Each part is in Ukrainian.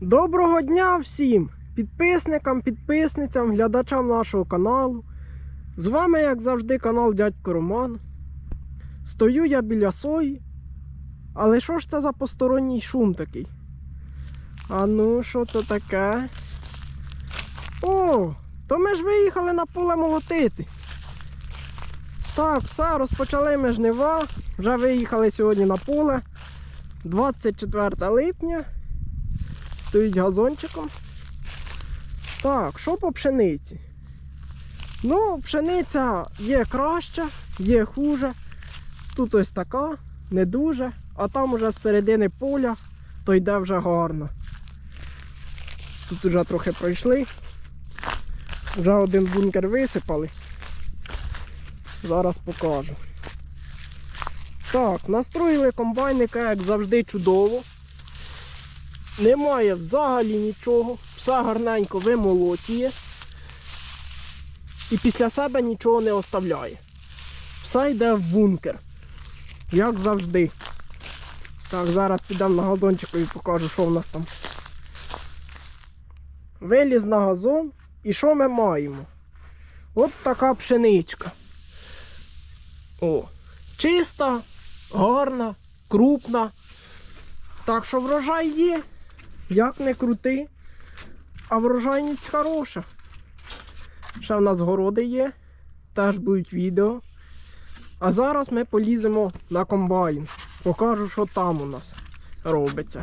Доброго дня всім підписникам, підписницям, глядачам нашого каналу. З вами, як завжди, канал Дядько Роман. Стою я біля сої. Але що ж це за посторонній шум такий? А ну, що це таке? О, то ми ж виїхали на поле молотити. Так, все, розпочали ми жнива. Вже виїхали сьогодні на поле. 24 липня. Стоїть газончиком. Так, що по пшениці? Ну, пшениця є краща, є хуже. Тут ось така, не дуже, а там уже з середини поля, то йде вже гарно. Тут вже трохи пройшли. Вже один бункер висипали. Зараз покажу. Так, настроїли комбайника, як завжди, чудово. Немає взагалі нічого. Все гарненько вимолотіє. І після себе нічого не оставляє. Все йде в бункер. Як завжди. Так, зараз підемо на газончику і покажу, що в нас там. Виліз на газон. І що ми маємо? От така пшеничка. О, чиста, гарна, крупна. Так що врожай є, як не крути, а врожайність хороша. Ще в нас городи є, теж будуть відео. А зараз ми поліземо на комбайн. Покажу, що там у нас робиться.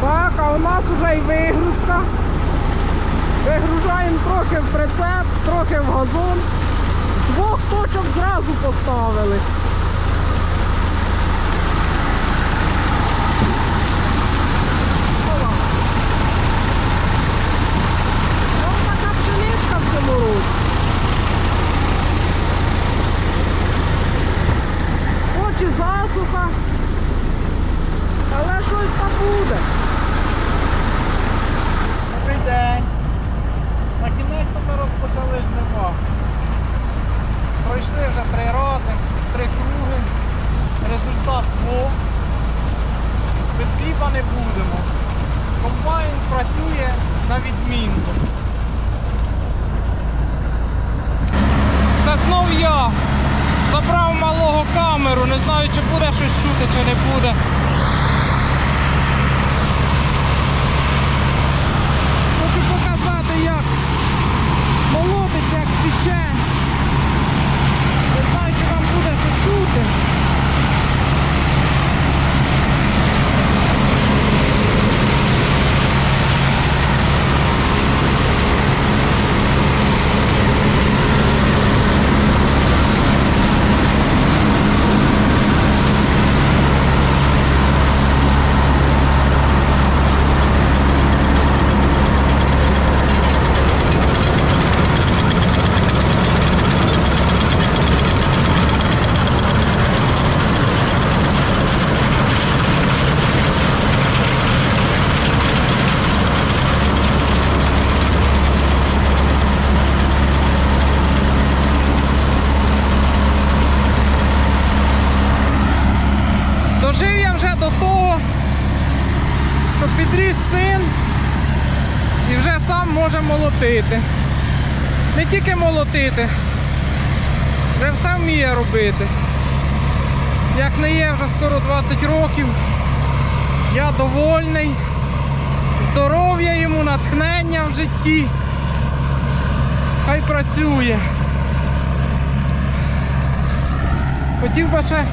Так, а у нас вже й вигрузка. Вигружаємо трохи в прицеп, трохи в газон. Двох точок зразу поставили. камеру, не знаю, чи буде щось чути, чи не буде. Вже сам може молотити. Не тільки молотити, вже все вміє робити. Як не є вже скоро 20 років, я довольний, здоров'я йому, натхнення в житті. Хай працює. Хотів би ще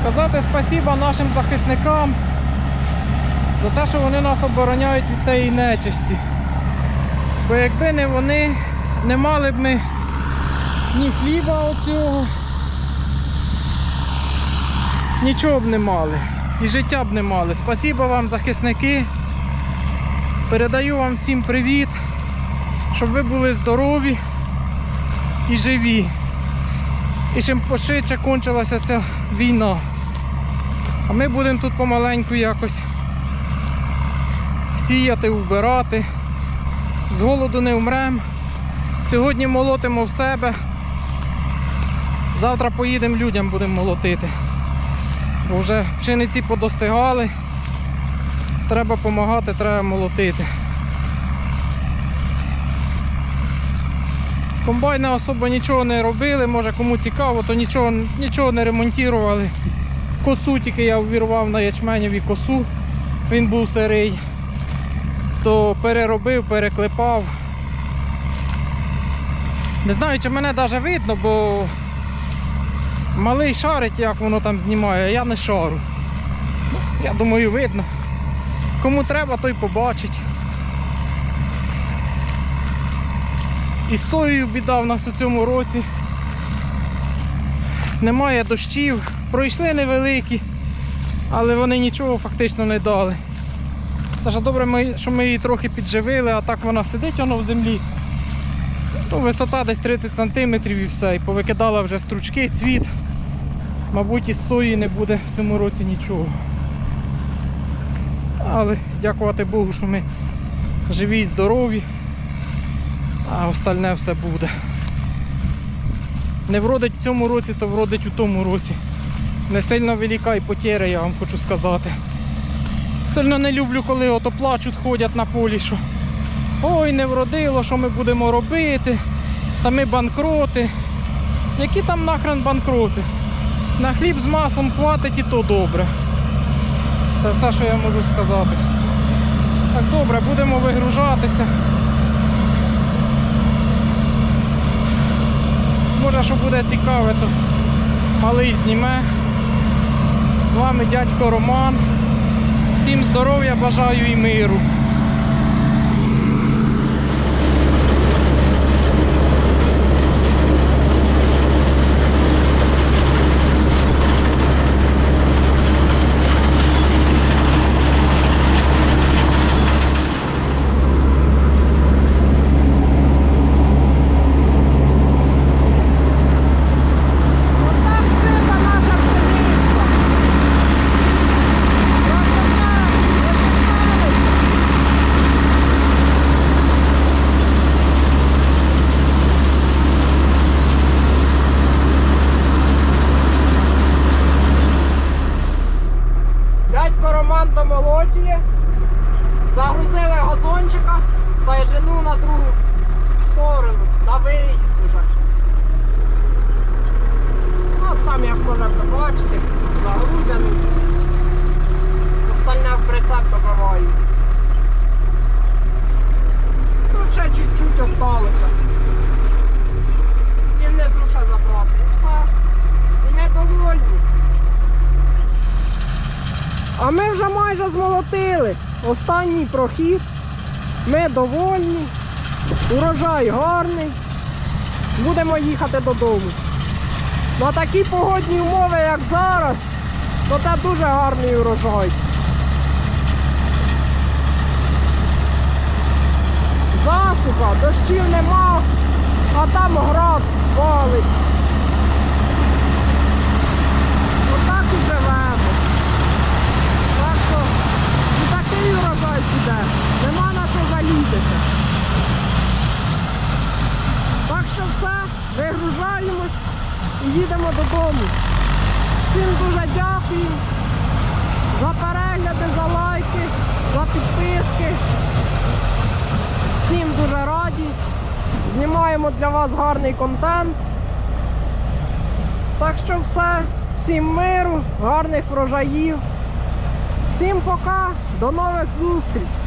сказати спасіба нашим захисникам за те, що вони нас обороняють від тієї нечисті. Бо якби не вони, не мали б ми ні хліба оцього, нічого б не мали. І життя б не мали. Спасіба вам, захисники. Передаю вам всім привіт, щоб ви були здорові і живі. І щоб пошвидше кончилася ця війна. А ми будемо тут помаленьку якось сіяти, вбирати. З голоду не вмремо. Сьогодні молотимо в себе. Завтра поїдемо людям будемо молотити. Бо вже пшениці подостигали. Треба допомагати, треба молотити. Комбайни особо нічого не робили, може кому цікаво, то нічого, нічого не ремонтували. Косу тільки я увірвав на ячменєві косу, він був сирий, то переробив, переклепав. Не знаю, чи мене навіть видно, бо малий шарить, як воно там знімає, а я не шару. Я думаю, видно. Кому треба, той побачить. І з біда в нас у цьому році. Немає дощів, пройшли невеликі, але вони нічого фактично не дали. Ж добре, що ми її трохи підживили, а так вона сидить воно в землі. Ну, висота десь 30 см і все. І повикидала вже стручки, цвіт. Мабуть, із сої не буде в цьому році нічого. Але дякувати Богу, що ми живі і здорові, а остальне все буде. Не вродить в цьому році, то вродить у тому році. Не сильно велика і потеря, я вам хочу сказати. Сильно не люблю, коли ото плачуть, ходять на полі, що ой, не вродило, що ми будемо робити, та ми банкроти. Які там нахрен банкроти? На хліб з маслом хватить і то добре. Це все, що я можу сказати. Так добре, будемо вигружатися. Може, що буде цікаве, то малий зніме. З вами дядько Роман. Всім здоров'я бажаю і миру. Отак треба наша пшениця. Дядько Роман домолочує. Загрузили газончика та й жену на другу сторону, на виїзд уже. От там, як можете бачити, загрузяний. Остальне в прицеп добиваю. Тут ще чуть-чуть осталося. І внизу ще забрати. І все. І ми довольні. А ми вже майже змолотили. Останній прохід. Ми довольні. Урожай гарний. Будемо їхати додому. На такі погодні умови, як зараз, то це дуже гарний урожай. Засуха, дощів нема, а там град валить. Отак і живемо. Так що і такий урожай піде. Нема на що жалітися. Так що все, вигружаємось і їдемо додому. Всім дуже дякую за перегляди, за лайки, за знімаємо для вас гарний контент. Так що все, всім миру, гарних врожаїв. Всім пока, до нових зустріч!